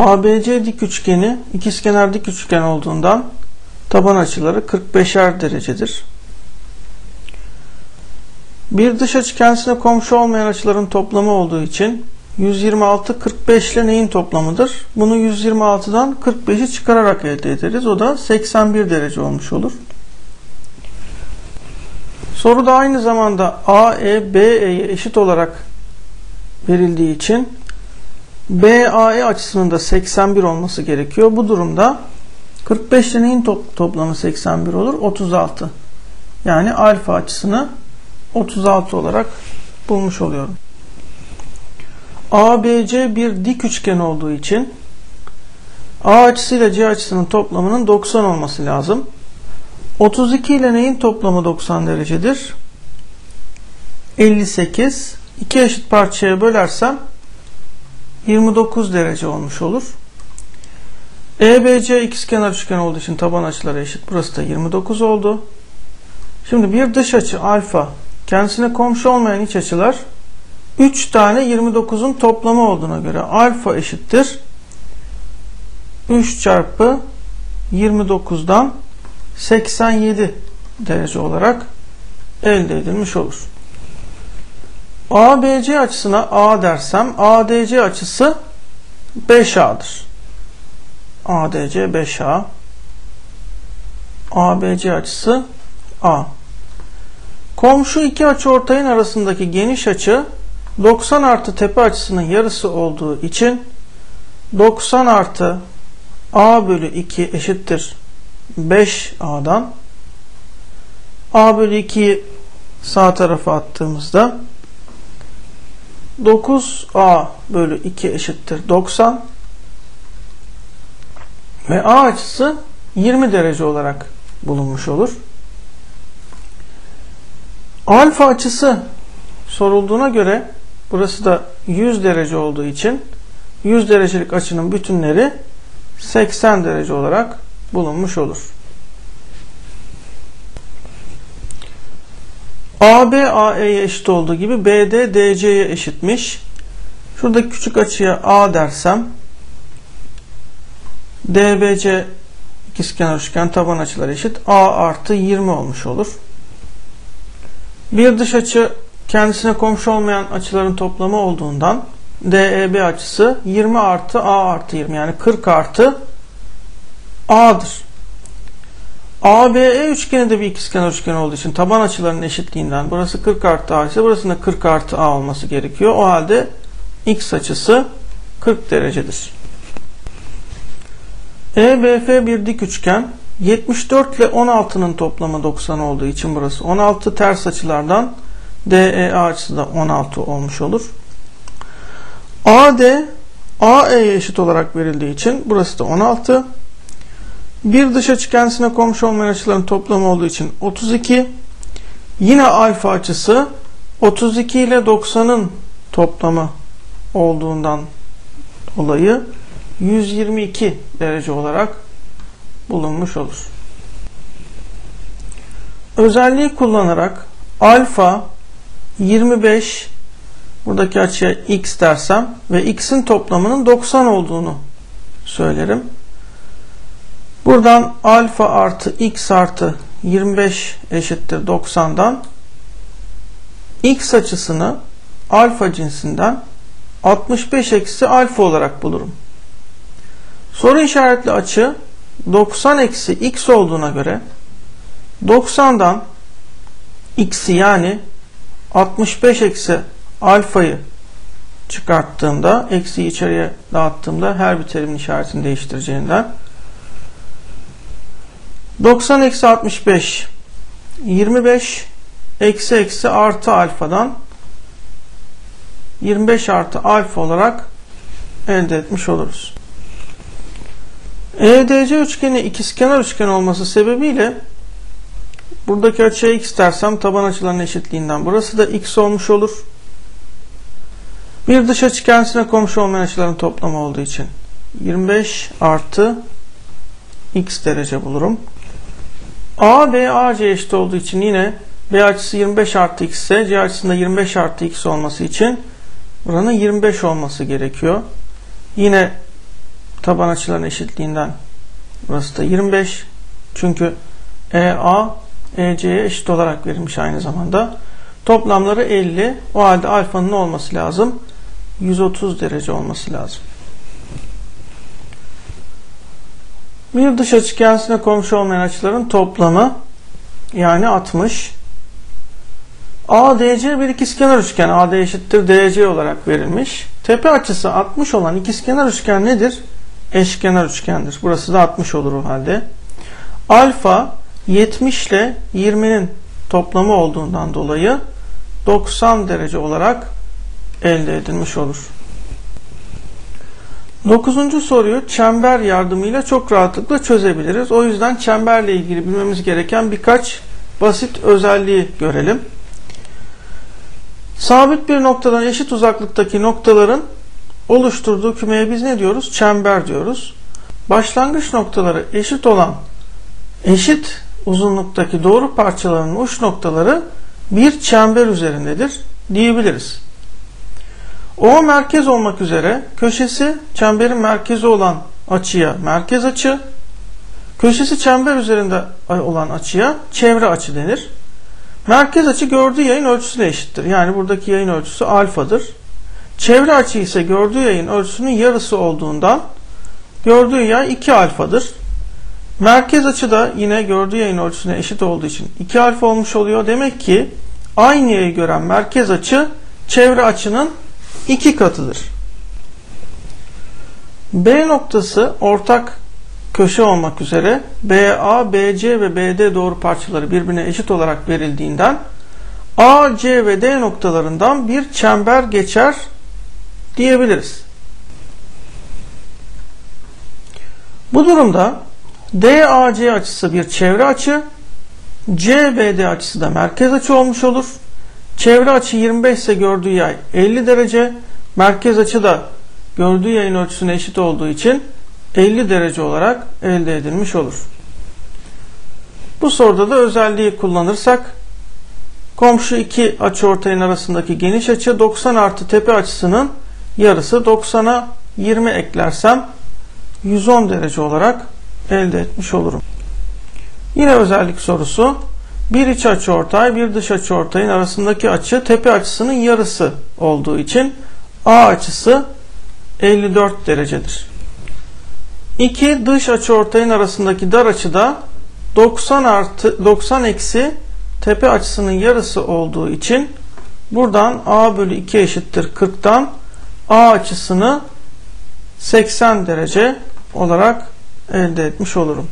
ABC dik üçgeni ikizkenar dik üçgen olduğundan taban açıları 45'er derecedir. Bir dış açı kendisine komşu olmayan açıların toplamı olduğu için 126 45 ile neyin toplamıdır? Bunu 126'dan 45'i çıkararak elde ederiz. O da 81 derece olmuş olur. Soruda aynı zamanda AE BE'ye eşit olarak verildiği için BAE açısının da 81 olması gerekiyor. Bu durumda 45 ile neyin top, toplamı 81 olur? 36. Yani alfa açısını 36 olarak bulmuş oluyorum. ABC bir dik üçgen olduğu için A açısıyla C açısının toplamının 90 olması lazım. 32 ile neyin toplamı 90 derecedir? 58. İki eşit parçaya bölersem 29 derece olmuş olur. EBC ikizkenar üçgen olduğu için taban açıları eşit. Burası da 29 oldu. Şimdi bir dış açı alfa kendisine komşu olmayan iç açılar 3 tane 29'un toplamı olduğuna göre alfa eşittir 3 çarpı 29'dan 87 derece olarak elde edilmiş olur. ABC açısına A dersem ADC açısı 5A'dır. ADC 5A ABC açısı A. Komşu iki açı ortayın arasındaki geniş açı 90 artı tepe açısının yarısı olduğu için 90 artı A bölü 2 eşittir 5A'dan A bölü 2'yi sağ tarafa attığımızda 9A bölü 2 eşittir 90 ve A açısı 20 derece olarak bulunmuş olur. Alfa açısı sorulduğuna göre burası da 100 derece olduğu için 100 derecelik açının bütünleri 80 derece olarak bulunmuş olur. AB AE'ye eşit olduğu gibi BD DC'ye eşitmiş. Şuradaki küçük açıya A dersem DBC ikizkenar üçgen taban açıları eşit. A artı 20 olmuş olur. Bir dış açı kendisine komşu olmayan açıların toplamı olduğundan DEB açısı 20 artı A artı 20 yani 40 artı A'dır. ABE üçgeni de bir ikizkenar üçgen olduğu için taban açılarının eşitliğinden burası 40 artı A ise burasının da 40 artı A olması gerekiyor. O halde X açısı 40 derecedir. EBF bir dik üçgen 74 ile 16'nın toplamı 90 olduğu için burası 16 ters açılardan DEA açısı da 16 olmuş olur. AD AE'ye eşit olarak verildiği için burası da 16. Bir dış açı komşu olmayan açıların toplamı olduğu için 32. Yine alfa açısı 32 ile 90'ın toplamı olduğundan dolayı 122 derece olarak bulunmuş olur. Özelliği kullanarak alfa 25 buradaki açıya x dersem ve x'in toplamının 90 olduğunu söylerim. Buradan alfa artı x artı 25 eşittir 90'dan x açısını alfa cinsinden 65 eksi alfa olarak bulurum. Soru işaretli açı 90 eksi x olduğuna göre 90'dan x'i yani 65 eksi alfayı çıkarttığımda eksiyi içeriye dağıttığımda her bir terimin işaretini değiştireceğinden 90 eksi 65 25 eksi eksi artı alfadan 25 artı alfa olarak elde etmiş oluruz. EDC üçgeni ikizkenar üçgen olması sebebiyle buradaki açıya x dersem taban açılarının eşitliğinden burası da x olmuş olur. Bir dış açı kendisine komşu olmayan açıların toplamı olduğu için 25 artı x derece bulurum. A, B, A, C eşit olduğu için yine B açısı 25 artı x ise C açısında 25 artı x olması için buranın 25 olması gerekiyor. Yine taban açıların eşitliğinden burası da 25. Çünkü EA EC'ye eşit olarak verilmiş aynı zamanda. Toplamları 50. O halde alfanın ne olması lazım? 130 derece olması lazım. Bir dış açı kendisine komşu olmayan açıların toplamı yani 60. ADC bir ikizkenar üçgen. AD eşittir DC olarak verilmiş. Tepe açısı 60 olan ikizkenar üçgen nedir? Eşkenar üçgendir. Burası da 60 olur o halde. Alfa 70 ile 20'nin toplamı olduğundan dolayı 90 derece olarak elde edilmiş olur. Dokuzuncu soruyu çember yardımıyla çok rahatlıkla çözebiliriz. O yüzden çemberle ilgili bilmemiz gereken birkaç basit özelliği görelim. Sabit bir noktadan eşit uzaklıktaki noktaların oluşturduğu kümeye biz ne diyoruz? Çember diyoruz. Başlangıç noktaları eşit olan eşit uzunluktaki doğru parçalarının uç noktaları bir çember üzerindedir diyebiliriz. O merkez olmak üzere köşesi çemberin merkezi olan açıya merkez açı, köşesi çember üzerinde olan açıya çevre açı denir. Merkez açı gördüğü yayın ölçüsüne eşittir. Yani buradaki yayın ölçüsü alfadır. Çevre açı ise gördüğü yayın ölçüsünün yarısı olduğundan gördüğü yay 2 alfadır. Merkez açı da yine gördüğü yayın ölçüsüne eşit olduğu için 2 alfa olmuş oluyor. Demek ki aynı yayı gören merkez açı çevre açının 2 katıdır. B noktası ortak köşe olmak üzere BA, BC ve BD doğru parçaları birbirine eşit olarak verildiğinden A, C ve D noktalarından bir çember geçer diyebiliriz. Bu durumda DAC açısı bir çevre açı, CBD açısı da merkez açı olmuş olur. Çevre açı 25 ise gördüğü yay 50 derece, merkez açı da gördüğü yayın ölçüsüne eşit olduğu için 50 derece olarak elde edilmiş olur. Bu soruda da özelliği kullanırsak komşu iki açıortayın arasındaki geniş açı 90 artı tepe açısının yarısı 90'a 20 eklersem 110 derece olarak elde etmiş olurum. Yine özellik sorusu. Bir iç açıortay bir dış açıortayın arasındaki açı tepe açısının yarısı olduğu için A açısı 54 derecedir. İki dış açıortayın arasındaki dar açı da 90 artı 90 eksi tepe açısının yarısı olduğu için buradan A bölü 2 eşittir 40'tan A açısını 80 derece olarak elde etmiş olurum.